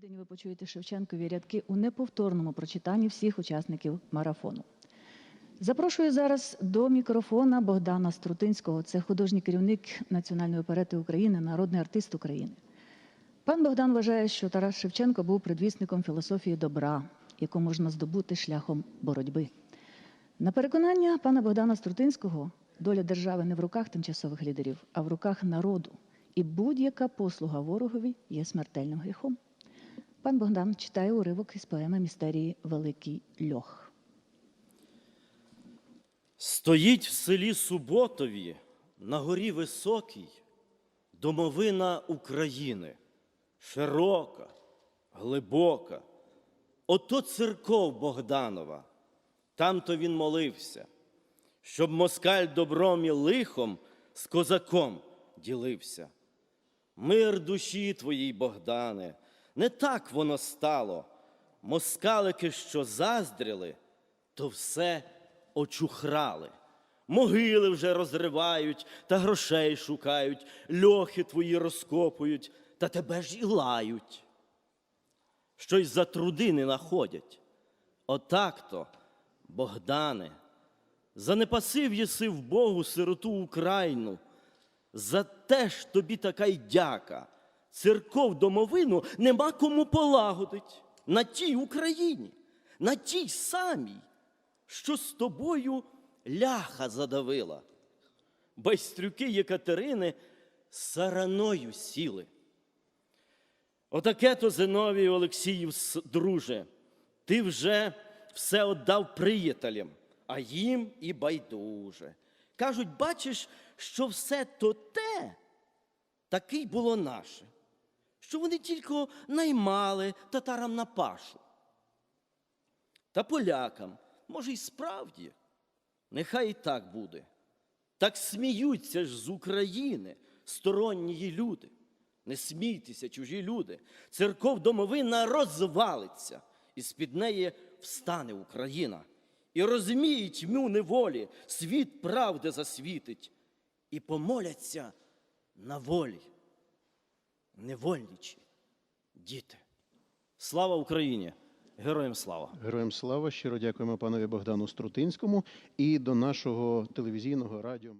годині ви почуєте Шевченкові рядки у неповторному прочитанні всіх учасників марафону. Запрошую зараз до мікрофона Богдана Струтинського. Це художній керівник Національної оперети України, народний артист України. Пан Богдан вважає, що Тарас Шевченко був предвісником філософії добра, яку можна здобути шляхом боротьби. На переконання пана Богдана Струтинського, доля держави не в руках тимчасових лідерів, а в руках народу. І будь-яка послуга ворогові є смертельним гріхом. Пан Богдан читає уривок із поеми містерії Великий Льох. Стоїть в селі Суботові на горі високій домовина України, широка, глибока. Ото церков Богданова, там-то він молився, щоб москаль добром і лихом з козаком ділився. Мир душі твоїй, Богдане, не так воно стало. Москалики, що заздрили, то все очухрали. Могили вже розривають та грошей шукають, льохи твої розкопують, та тебе ж і лають. Щось за труди не находять. Отак-то, Богдане, занепасив єси в Богу сироту Україну. За те ж тобі така й дяка. Церков домовину нема кому полагодить на тій Україні, на тій самій, що з тобою ляха задавила. Байстрюки Єкатерини сараною сіли. Отаке то Зиновій Олексіїв, друже, ти вже все отдав приятелям, а їм і байдуже. Кажуть, бачиш, що все то те таки було наше, що вони тільки наймали татарам на пашу. Та полякам, може, й справді, нехай і так буде. Так сміються ж з України сторонні люди. Не смійтеся, чужі люди. Церков домовина розвалиться, і з-під неї встане Україна. І розміє тьму неволі, світ правди засвітить, і помоляться на волі. Невольничі діти. Слава Україні! Героям слава! Героям слава, щиро дякуємо панові Богдану Струтинському і до нашого телевізійного радіо.